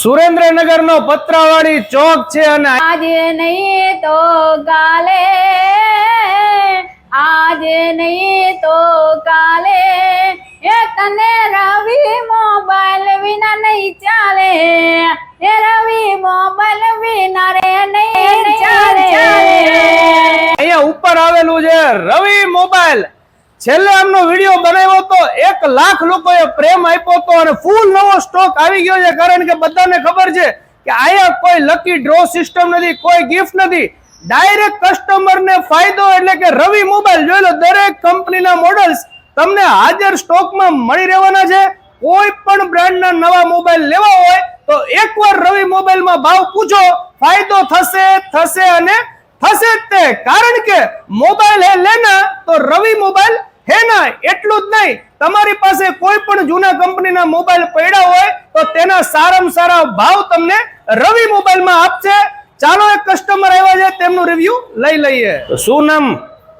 સુરેન્દ્રનગર નો પત્રાવાળી ચોક છે અને આજે નહીં તો કાલે આજે નહીં તો કાલે એ તને રવિ મોબાઈલ વિના નહીં ચાલે એ રવિ મોબાઈલ વિના રે નહીં ચાલે. અહીંયા ઉપર આવેલું છે રવિ મોબાઈલ. છેલ્લે આમનો વીડિયો બનાવ્યો તો એક લાખ લોકોએ પ્રેમ આપ્યો તો અને ફૂલ નવો સ્ટોક આવી ગયો છે. કારણ કે બધાને ખબર છે કે અહીંયા કોઈ લકી ડ્રો સિસ્ટમ નથી, કોઈ ગિફ્ટ નથી. ડાયરેક્ટ કસ્ટમરને ફાયદો એટલે કે રવિ મોબાઈલ જોઈ લો, દરેક કંપનીના મોડલ્સ તમને હાજર સ્ટોકમાં મળી રહેવાના છે. કોઈ પણ બ્રાન્ડના નવા મોબાઈલ લેવા હોય તો એકવાર રવિ મોબાઈલમાં ભાવ પૂછો, ફાયદો થશે થશે અને થશે જ તે. કારણ કે મોબાઈલ હે લેના તો રવિ મોબાઈલ હે ના એટલું જ નહીં. તમારી પાસે કોઈ પણ જૂના કંપનીના મોબાઈલ પડ્યા હોય તો તેના સારામાં સારા ભાવ તમને રવિ મોબાઈલમાં આપશે. ચાલો એક કસ્ટમર આવ્યા છે તેમનું રિવ્યુ લઈ લઈએ. શું નામ?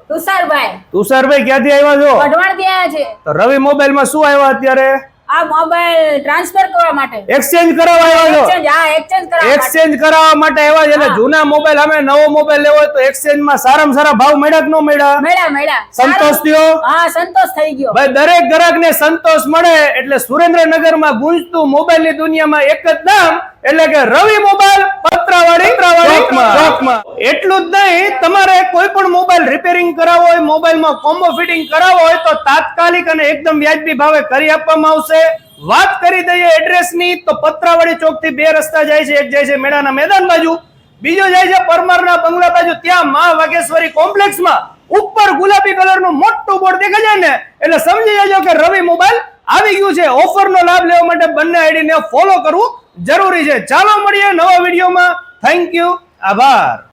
તુષારભાઈ. તુષારભાઈ ક્યાંથી આવ્યા છો? વઢવાણ આવ્યા છે. તો રવિ મોબાઈલમાં શું આવ્યા અત્યારે? આ મોબાઈલ ટ્રાન્સફર કરવા માટે. એક્સચેન્જ કરાવવા આવ્યા છો? એક્સચેન્જ હા એક્સચેન્જ કરાવવા એક્સચેન્જ કરાવવા માટે આવ્યા છે? એટલે જૂના મોબાઈલ અમે નવો મોબાઈલ લેવો તો એક્સચેન્જમાં સારામાં સારા ભાવ મળ્યા કે ન મળ્યા? મળ્યા મળ્યા. સંતોષ થયો? હા સંતોષ થઈ ગયો. ભાઈ દરેક ગ્રાહક ને સંતોષ મળે એટલે સુરેન્દ્રનગરમાં ગુંજતું મોબાઈલની દુનિયામાં એક જ નામ એટલે કે રવિ મોબાઈલ પત્રાવાડી ચોકમાં. એટલું જ નહીં, તમારે કોઈ પણ મોબાઈલ રિપેરિંગ કરાવવો હોય મોબાઈલમાં કોમ્બો ફિટિંગ કરાવવો હોય, તો તાત્કાલિક અને એકદમ વ્યાજબી ભાવે કરી આપવામાં આવશે. વાત કરી દઈએ એડ્રેસની તો પત્રાવાડી ચોકથી બે રસ્તા જાય છે. એક જાય છે મેળાના મેદાન બાજુ, બીજો જાય છે પરમારના બંગલા બાજુ. ત્યાં મા વાગેશ્વરી કોમ્પ્લેક્સમાં ઉપર ગુલાબી કલરનું મોટું બોર્ડ દેખાય છે ને, એટલે સમજી જજો કે રવિ મોબાઈલ આવી ગયું છે. ઓફરનો લાભ લેવા માટે બંને આઈડી ને ફોલો કરવું જરૂરી છે. ચાલો મળીએ નવા વિડીયોમાં. થેન્ક યુ আবার